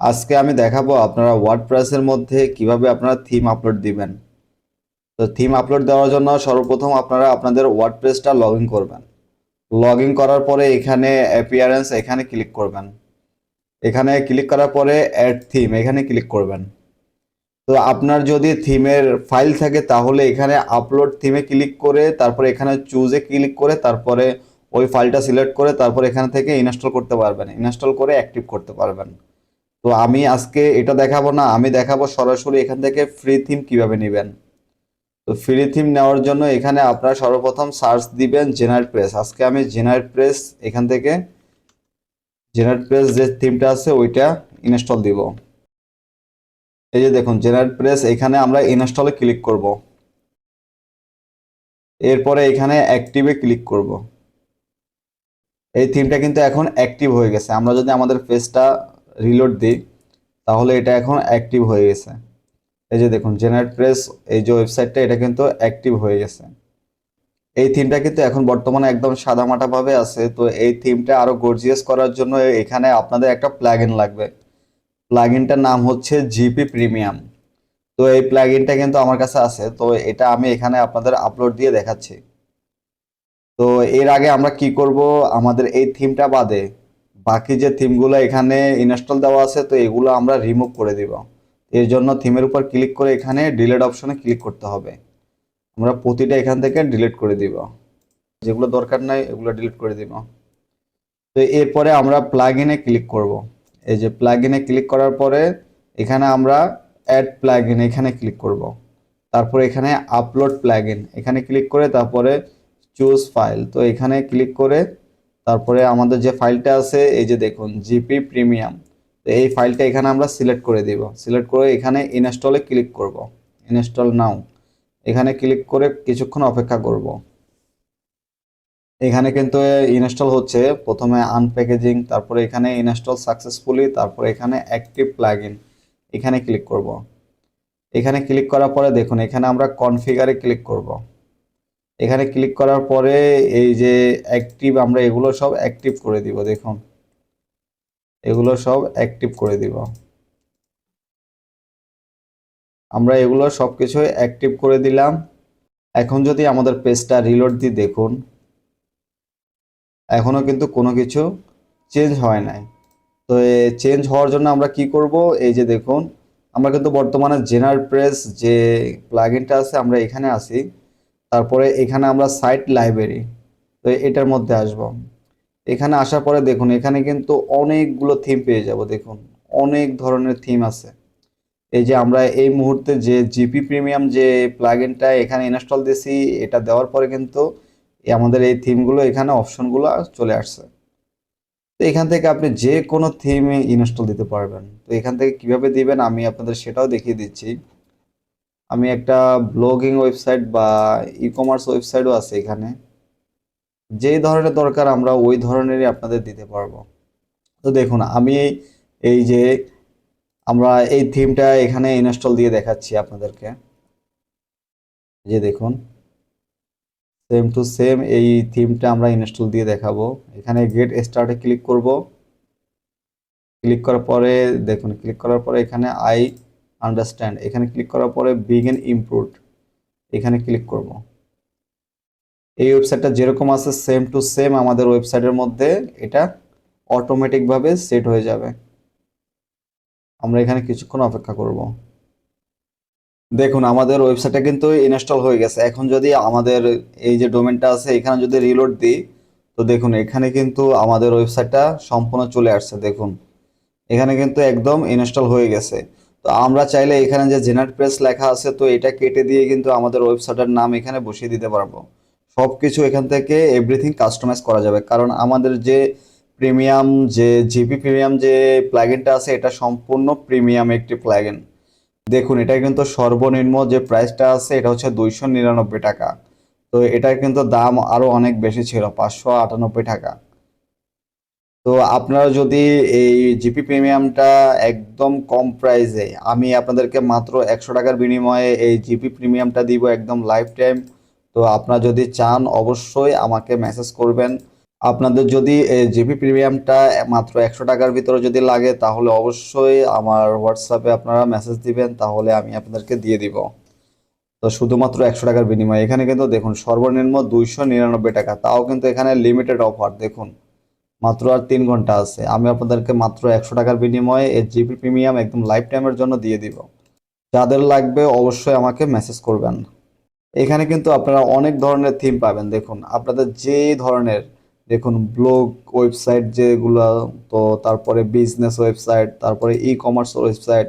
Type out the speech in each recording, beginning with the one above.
আজকে আমি দেখাবো আপনারা ওয়ার্ডপ্রেসের মধ্যে কীভাবে আপনারা থিম আপলোড দিবেন। তো থিম আপলোড দেওয়ার জন্য সর্বপ্রথম আপনারা আপনাদের ওয়ার্ডপ্রেসটা লগ ইন করবেন। লগ ইন করার পরে এখানে অ্যাপিয়ারেন্স এখানে ক্লিক করবেন। এখানে ক্লিক করার পরে অ্যাড থিম এখানে ক্লিক করবেন। তো আপনার যদি থিমের ফাইল থাকে তাহলে এখানে আপলোড থিমে ক্লিক করে তারপরে এখানে চুজে ক্লিক করে তারপরে ওই ফাইলটা সিলেক্ট করে তারপর এখান থেকে ইনস্টল করতে পারবেন। ইনস্টল করে অ্যাক্টিভ করতে পারবেন। তো আমি আজকে এটা দেখাবো না, আমি দেখাবো সরাসরি এখান থেকে ফ্রি থিম কীভাবে নেবেন। তো ফ্রি থিম নেওয়ার জন্য এখানে আপনারা সর্বপ্রথম সার্চ দিবেন জেনারেট প্রেস আজকে আমি জেনারেট প্রেস এখান থেকে জেনারেট প্রেস যে থিমটা আছে ওইটা ইনস্টল দিব। এই যে দেখুন জেনারেট প্রেস এখানে আমরা ইনস্টলে ক্লিক করব। এরপরে এখানে অ্যাক্টিভে ক্লিক করব। এই থিমটা কিন্তু এখন অ্যাক্টিভ হয়ে গেছে। আমরা যদি আমাদের পেজটা রিলোড দিই, তাহলে এটা এখন অ্যাক্টিভ হয়ে গেছে। এই যে দেখুন জেনারেট প্রেস এই যে ওয়েবসাইটটা এটা কিন্তু অ্যাক্টিভ হয়ে গেছে। এই থিমটা কিন্তু এখন বর্তমানে একদম সাদামাটা ভাবে আছে, তো এই থিমটা আরও গর্জিয়াস করার জন্য এখানে আপনাদের একটা প্লাগইন লাগবে। প্লাগইনটার নাম হচ্ছে জিপি প্রিমিয়াম তো এই প্লাগইনটা কিন্তু আমার কাছে আছে, তো এটা আমি এখানে আপনাদের আপলোড দিয়ে দেখাচ্ছি। তো এর আগে আমরা কি করব, আমাদের এই থিমটা বাদে বাকি যে থিমগুলো এখানে ইনস্টল দেওয়া আছে, তো এগুলো আমরা রিমুভ করে দিব। এর জন্য থিমের উপর ক্লিক করে এখানে ডিলিট অপশনে ক্লিক করতে হবে। আমরা প্রতিটা এখান থেকে ডিলিট করে দিব। যেগুলো দরকার নাই, এগুলো ডিলিট করে দিব। তো এরপরে আমরা প্লাগ ইনে ক্লিক করব। এই যে প্লাগ ইনে ক্লিক করার পরে এখানে আমরা অ্যাড প্লাগ ইন এখানে ক্লিক করব। তারপরে এখানে আপলোড প্লাগ ইন এখানে ক্লিক করে তারপরে চুজ ফাইল তো এখানে ক্লিক করে তারপরে আমাদের যে ফাইলটা আছে, এই যে দেখুন, জিপি প্রিমিয়াম। তো এই ফাইলটা এখানে আমরা সিলেক্ট করে দিব। সিলেক্ট করে এখানে ইনস্টলে ক্লিক করব। Install now. এখানে ক্লিক করে কিছুক্ষণ অপেক্ষা করব। এখানে কিন্তু ইনস্টল হচ্ছে। প্রথমে আনপ্যাকেজিং তারপরে এখানে ইনস্টল সাকসেসফুলি তারপরে এখানে অ্যাক্টিভ প্লাগইন এখানে ক্লিক করব। এখানে ক্লিক করার পরে দেখুন, এখানে আমরা কনফিগারে ক্লিক করব। এখানে ক্লিক করার পরে এই যে অ্যাক্টিভ আমরা এগুলো সব অ্যাক্টিভ করে দিব, দেখুন। এগুলো সব অ্যাক্টিভ করে দিব। আমরা এগুলো সব কিছু অ্যাক্টিভ করে দিলাম। এখন যদি আমাদের পেজটা রিলোড দিয়ে দেখুন, এখনও কিন্তু কোনো কিছু চেঞ্জ হয় নাই। তো চেঞ্জ হওয়ার জন্য আমরা কি করব? এই যে দেখুন, আমরা কিন্তু বর্তমানে জেনারেল প্রেস যে প্লাগইনটা আছে, আমরা এখানে আসি তারপরে এখানে আমরা সাইট লাইব্রেরি তো এটার মধ্যে আসব। এখানে আসার পরে দেখুন, এখানে কিন্তু অনেকগুলো থিম পেয়ে যাব, দেখুন, অনেক ধরনের থিম আছে। এই যে আমরা এই মুহূর্তে যে জিপি প্রিমিয়াম যে প্লাগইনটা এখানে ইনস্টল দিয়েছি, এটা দেওয়ার পরে কিন্তু আমাদের এই থিমগুলো এখানে অপশনগুলো চলে আসছে। তো এখান থেকে আপনি যে কোনো থিম ইনস্টল দিতে পারবেন। তো এখান থেকে কীভাবে দিবেন, আমি আপনাদের সেটাও দেখিয়ে দিচ্ছি। আমি একটা ব্লগিং ওয়েবসাইট বা ই কমার্স ওয়েবসাইটও আছে এখানে। যেই ধরনের দরকার আমরা ওই ধরনেরই আপনাদের দিতে পারব। তো দেখুন, আমি এই যে আমরা এই থিমটা এখানে ইনস্টল দিয়ে দেখাচ্ছি আপনাদেরকে। যে দেখুন সেম টু সেম এই থিমটা আমরা ইনস্টল দিয়ে দেখাবো। এখানে গেট স্টার্টে ক্লিক করব। ক্লিক করার পরে, দেখুন ক্লিক করার পরে এখানে আই আন্ডারস্ট্যান্ড এখানে ক্লিক করার পরে বিগিন ইমপ্রুভ এখানে ক্লিক করব। এই ওয়েবসাইটটা যেরকম আছে সেম টু সেম আমাদের ওয়েবসাইটের মধ্যে এটা অটোমেটিকভাবে সেট হয়ে যাবে। আমরা এখানে কিছুক্ষণ অপেক্ষা করব। দেখুন, আমাদের ওয়েবসাইটটা কিন্তু ইনস্টল হয়ে গেছে। এখন যদি আমাদের এই যে ডোমেনটা আছে, এখানে যদি রিলোড দিই, তো দেখুন, এখানে কিন্তু আমাদের ওয়েবসাইটটা সম্পূর্ণ চলে আসছে। দেখুন, এখানে কিন্তু একদম ইনস্টল হয়ে গেছে। তো আমরা চাইলে এখানে যে জেনারেট প্রেস লেখা আছে, তো এটা কেটে দিয়ে কিন্তু আমাদের ওয়েবসাইটের নাম এখানে বসিয়ে দিতে পারব। সব কিছু এখান থেকে এভরিথিং কাস্টমাইজ করা যাবে। কারণ আমাদের যে প্রিমিয়াম যে জিপি প্রিমিয়াম যে প্লাগইনটা আছে, এটা সম্পূর্ণ প্রিমিয়াম একটি প্লাগইন দেখুন, এটা কিন্তু সর্বনিম্ন যে প্রাইসটা আছে, এটা হচ্ছে দুইশো নিরানব্বই টাকা। তো এটার কিন্তু দাম আরও অনেক বেশি ছিল, পাঁচশো আটানব্বই টাকা। তো আপনারা যদি এই জিপি প্রিমিয়ামটা একদম কম প্রাইসে, আমি আপনাদেরকে মাত্র একশো টাকার বিনিময়ে এই জিপি প্রিমিয়ামটা দিব একদম লাইফ টাইম, তো আপনারা যদি চান অবশ্যই আমাকে মেসেজ করবেন। আপনাদের যদি এই জিপি প্রিমিয়ামটা মাত্র একশো টাকার ভিতরে যদি লাগে, তাহলে অবশ্যই আমার হোয়াটসঅ্যাপে আপনারা মেসেজ দিবেন, তাহলে আমি আপনাদেরকে দিয়ে দিব। তো শুধুমাত্র একশো টাকার বিনিময়ে। এখানে কিন্তু দেখুন, সর্বনিম্ন দুইশো নিরানব্বই টাকা। তাও কিন্তু এখানে লিমিটেড অফার দেখুন। মাত্র আর তিন ঘণ্টা আছে। আমি আপনাদেরকে মাত্র একশো টাকার বিনিময়ে এর জিপি প্রিমিয়াম একদম লাইফ টাইমের জন্য দিয়ে দিব। যাদের লাগবে অবশ্যই আমাকে মেসেজ করবেন। এখানে কিন্তু আপনারা অনেক ধরনের থিম পাবেন। দেখুন, আপনাদের যে ধরনের, দেখুন ব্লগ ওয়েবসাইট যেগুলো, তো তারপরে বিজনেস ওয়েবসাইট তারপরে ই কমার্স ওয়েবসাইট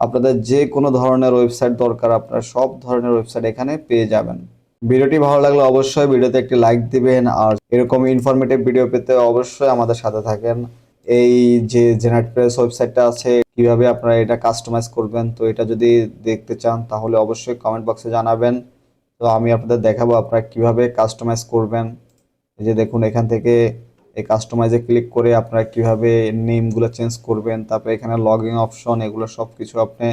আপনাদের যে কোনো ধরনের ওয়েবসাইট দরকার, আপনারা সব ধরনের ওয়েবসাইট এখানে পেয়ে যাবেন। ভিডিওটি ভালো লাগলে অবশ্যই ভিডিওতে একটি লাইক দিবেন, আর এরকম ইনফরমেটিভ ভিডিও পেতে অবশ্যই আমাদের সাথে থাকেন। এই যে জেনারেট প্রেস ওয়েবসাইটটা আছে, কীভাবে আপনারা এটা কাস্টমাইজ করবেন, তো এটা যদি দেখতে চান, তাহলে অবশ্যই কমেন্ট বক্সে জানাবেন। তো আমি আপনাদের দেখাবো আপনারা কীভাবে কাস্টমাইজ করবেন। এই যে দেখুন, এখান থেকে এই কাস্টমাইজে ক্লিক করে আপনারা কীভাবে নেমগুলো চেঞ্জ করবেন, তারপরে এখানে লগইন অপশন এগুলো সব কিছু আপনি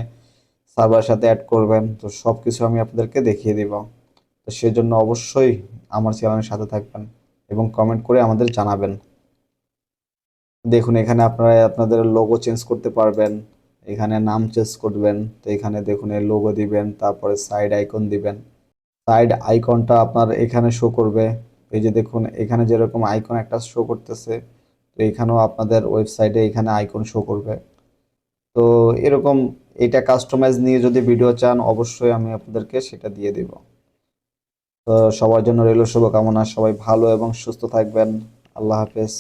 সার্ভারের সাথে অ্যাড করবেন। তো সব কিছু আমি আপনাদেরকে দেখিয়ে দিব। সেজন্য অবশ্যই আমার চ্যানেলের সাথে থাকবেন এবং কমেন্ট করে আমাদের জানাবেন। দেখুন, এখানে আপনারা আপনাদের লোগো চেঞ্জ করতে পারবেন, এখানে নাম চেঞ্জ করবেন, তো এখানে দেখুন এই লোগো দিবেন, তারপরে সাইড আইকন দিবেন। সাইড আইকনটা আপনার এখানে শো করবে। এই যে দেখুন, এখানে যেরকম আইকন একটা শো করতেছে, তো এখানেও আপনাদের ওয়েবসাইটে এখানে আইকন শো করবে। তো এরকম এটা কাস্টমাইজ নিয়ে যদি ভিডিও চান, অবশ্যই আমি আপনাদেরকে সেটা দিয়ে দেব। সবার জন্য রইল শুভকামনা। সবাই ভালো এবং সুস্থ থাকবেন। আল্লাহ হাফেজ।